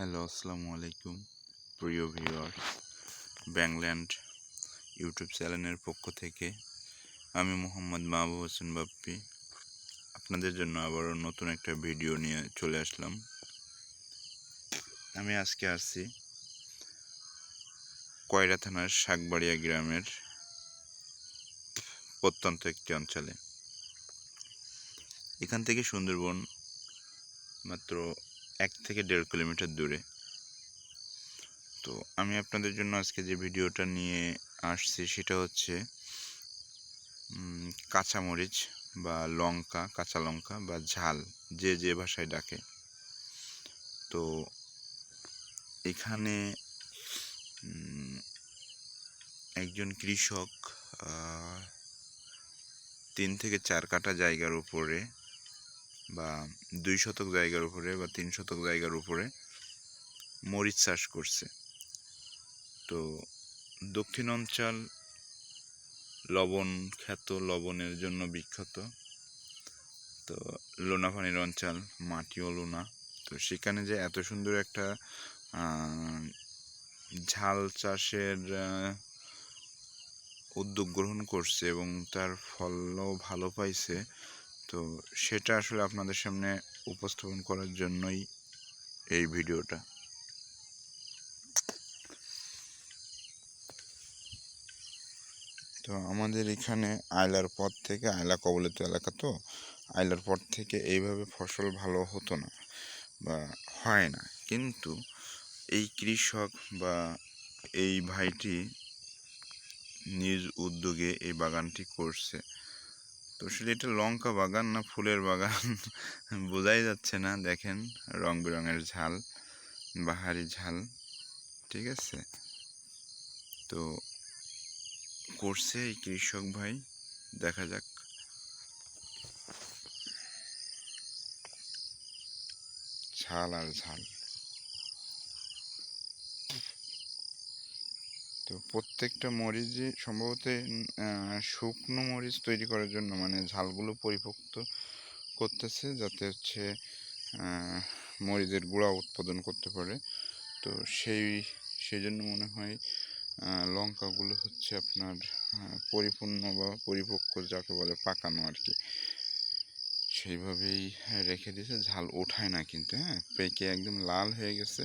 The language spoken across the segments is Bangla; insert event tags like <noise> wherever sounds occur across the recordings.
হ্যালো, আসসালামু আলাইকুম প্রিয় ভিউয়ার্স ব্যাংল্যান্ড ইউটিউব চ্যানেলের পক্ষ থেকে আমি মোহাম্মদ মাহবুব হোসেন বাপ্পি। আপনাদের জন্য আবারও নতুন একটা ভিডিও নিয়ে চলে আসলাম। আমি আজকে আসছি কয়রা থানার শাকবাড়িয়া গ্রামের প্রত্যন্ত একটি অঞ্চলে। এখান থেকে সুন্দরবন মাত্র এক থেকে দেড় কিলোমিটার দূরে। তো আমি আপনাদের জন্য আজকে যে ভিডিওটা নিয়ে আসছি সেটা হচ্ছে কাঁচামরিচ বা লঙ্কা, কাঁচা লঙ্কা বা ঝাল যে যে ভাষায় ডাকে। তো এখানে একজন কৃষক তিন থেকে চার কাঠা জায়গার উপরে বা দুই শতক জায়গার উপরে বা তিন শতক জায়গার উপরে মরিচ চাষ করছে। তো দক্ষিণ অঞ্চল লবণ, খ্যাত লবণের জন্য বিখ্যাত। তো লোনাপানির অঞ্চল, মাটিও লোনা। তো সেখানে যে এত সুন্দর একটা ঝাল চাষের উদ্যোগ গ্রহণ করছে এবং তার ফলও ভালো পাইছে তো সেটা আসলে আপনাদের সামনে উপস্থাপন করার জন্যই এই ভিডিওটা। তো আমাদের এখানে আয়লার পর থেকে, আয়লা কবলিত এলাকা তো, আয়লার পর থেকে এইভাবে ফসল ভালো হতো না বা হয় না। কিন্তু এই কৃষক বা এই ভাইটি নিজ উদ্যোগে এই বাগানটি করছে। তো আসলে এটা লঙ্কা বাগান না ফুলের বাগান? <laughs> বোঝাই যাচ্ছে না। দেখেন রং বেরঙের ঝাল, বাহারি ঝাল, ঠিক আছে? তো করছে এই কৃষক ভাই, দেখা যাক। ঝাল আর ঝাল। তো প্রত্যেকটা মরিচই সম্ভবত শুকনো মরিচ তৈরি করার জন্য মানে ঝালগুলো পরিপোক্ত করতেছে যাতে হচ্ছে মরিচের গুঁড়া উৎপাদন করতে পারে। তো সেই সেই জন্য মনে হয় লঙ্কাগুলো হচ্ছে আপনার পরিপূর্ণ বা পরিপক্ক যাকে বলে পাকানো আর কি। সেইভাবেই রেখে দিয়েছে, ঝাল ওঠায় না কিন্তু হ্যাঁ? পেকে একদম লাল হয়ে গেছে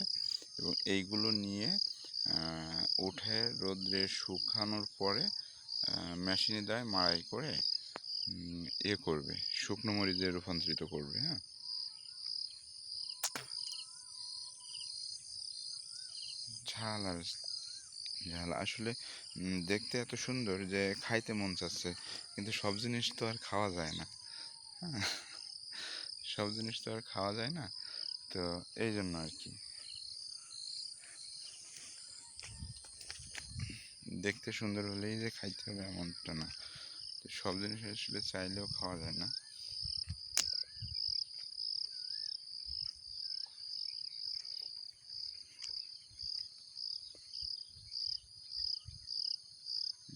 এবং এইগুলো নিয়ে উঠে রোদ্রে শুকানোর পরে মেশিনে দেয় মাড়াই করে ইয়ে করবে, শুকনো মরিচে রূপান্তরিত করবে হ্যাঁ? ঝাল আর ঝাল। আসলে দেখতে এত সুন্দর যে খাইতে মন চাচ্ছে, কিন্তু সব জিনিস তো আর খাওয়া যায় না হ্যাঁ? সব জিনিস তো আর খাওয়া যায় না, তো এই জন্য আর কি। দেখতে সুন্দর হলেই যে খাইতে হবে এমনটা না। সব জিনিস আসলে চাইলেও খাওয়া যায় না।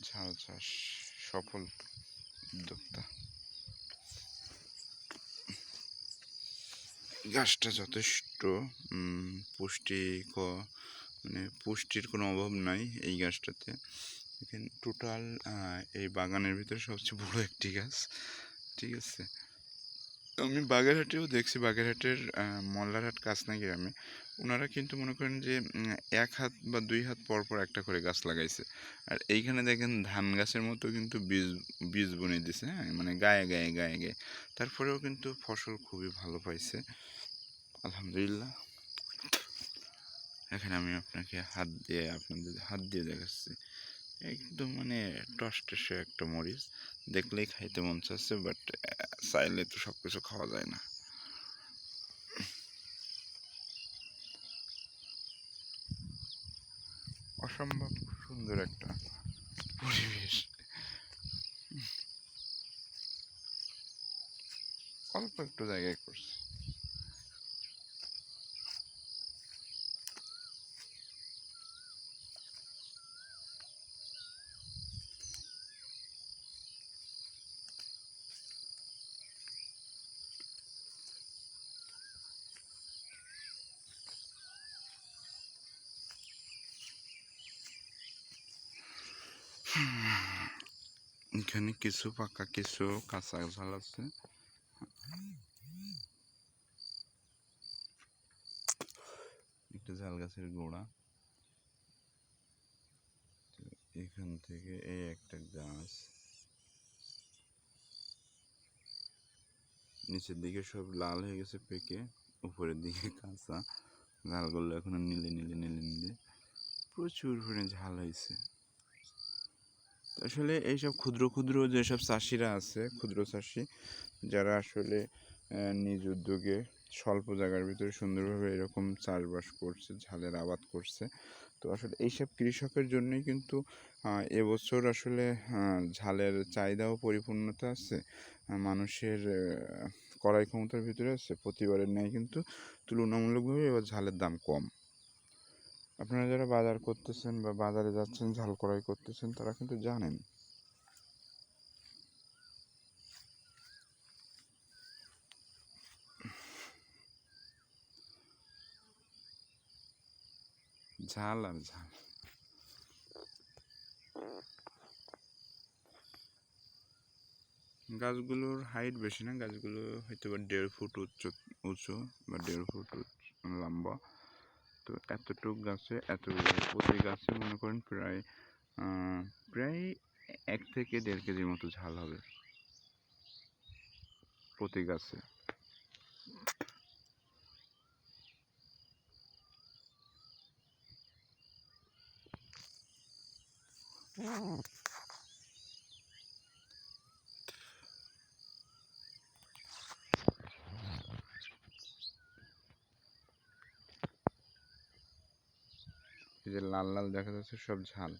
ঝাল চাষ সফল উদ্যোক্তা। গাছটা যথেষ্ট উম, পুষ্টি ক- মানে পুষ্টির কোনো অভাব নাই এই গাছটাতে। এখানে টোটাল এই বাগানের ভিতরে সবচেয়ে বড় একটি গাছ। ঠিক আছে? আমি বাগেরহাটেও দেখছি, বাগেরহাটের মল্লারহাট কাসনা গ্রামে ওনারা কিন্তু মনে করেন যে এক হাত বা দুই হাত পর পর একটা করে গাছ লাগাইছে। আর এইখানে দেখেন ধান গাছের মতো কিন্তু বীজ বীজ বুনে দিছে হ্যাঁ? মানে গায়ে গায়ে গায়ে গায়ে। তারপরেও কিন্তু ফসল খুবই ভালো পাইছে। আলহামদুলিল্লাহ। এখানে আমি আপনাকে হাত দিয়ে, আপনাদের হাত দিয়ে দেখাচ্ছি। একদম মানে টসটসে একটা মরিচ। দেখলেই খাইতে মন চাচ্ছে বাট চাইলে তো সব কিছু খাওয়া যায় না। অসম্ভব সুন্দর একটা পরিবেশ। অল্প একটু জায়গায় করছে। এখানে কিছু পাকা, কিছু কাঁচা ঝাল আছে। একটা ঝাল গাছের গোড়া। এখান থেকে এই একটা গাছ। নিচের দিকে সব লাল হয়ে গেছে পেকে, উপরের দিকে কাঁচা। ঝালগুলো এখনও নীলে নীলে নীলে নীলে। প্রচুর পরিমাণে ঝাল হয়েছে। আসলে এইসব ক্ষুদ্র ক্ষুদ্র যেসব চাষিরা আছে, ক্ষুদ্র চাষি, যারা আসলে নিজ উদ্যোগে স্বল্প জায়গার ভিতরে সুন্দরভাবে এরকম চাষবাস করছে, ঝালের আবাদ করছে। তো আসলে এইসব কৃষকের জন্যই কিন্তু এবছর আসলে ঝালের চাহিদাও পরিপূর্ণতা আছে মানুষের ক্রয় ক্ষমতার ভিতরে আছে, প্রতিবারের ন্যায় কিন্তু তুলনামূলকভাবে এবার ঝালের দাম কম। আপনারা যারা বাজার করতেছেন বা বাজারে যাচ্ছেন, ঝাল ক্রয় করতেছেন, তারা কিন্তু জানেন। ঝাল আর ঝাল। গাছগুলোর হাইট বেশি না, গাছগুলো হয়তো বা দেড় ফুট উচ্চ উঁচু বা দেড় ফুট লম্বা। তো এতটুক গাছে এতগুলো প্রতি গাছে মনে করেন প্রায় প্রায় এক থেকে দেড় কেজির মতো ঝাল হবে প্রতি গাছে। এই যে লাল লাল দেখা যাচ্ছে সব ঝাল।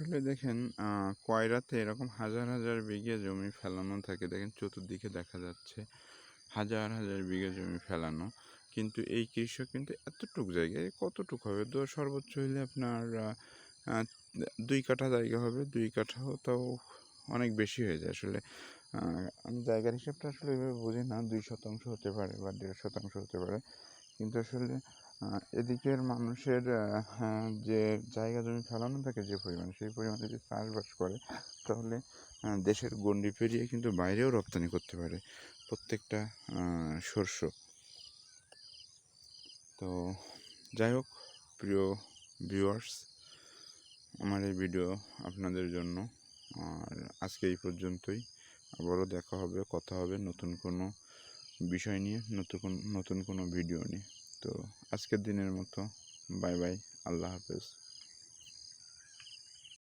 আসলে দেখেন কয়রাতে এরকম হাজার হাজার বিঘে জমি ফেলানো থাকে। দেখেন চতুর্দিকে দেখা যাচ্ছে হাজার হাজার বিঘে জমি ফেলানো। কিন্তু এই কৃষক কিন্তু এতটুক জায়গায়, কতটুক হবে? তো সর্বোচ্চ হইলে আপনার দুই কাঠা জায়গা হবে, দুই কাঠাও তাও অনেক বেশি হয়ে যায় আসলে। জায়গার হিসাবটা আসলে এভাবে বুঝি না, দুই শতাংশ হতে পারে বা দেড় শতাংশ হতে পারে। কিন্তু আসলে এদিকের মানুষের যে জায়গা জমি ফেলানো থাকে যে পরিমাণে, সেই পরিমাণে যদি চাষবাস করে, তাহলে দেশের গণ্ডি পেরিয়ে কিন্তু বাইরেও রপ্তানি করতে পারে প্রত্যেকটা শস্য। তো যাই হোক, প্রিয় ভিউয়ার্স আমার এই ভিডিও আপনাদের জন্য। আর আজকে এই পর্যন্তই। আবারও দেখা হবে, কথা হবে নতুন কোনো বিষয় নিয়ে, নতুন নতুন কোনো ভিডিও নিয়ে। তো আজকের দিনের মতো। বাই বাই আল্লাহ হাফেজ।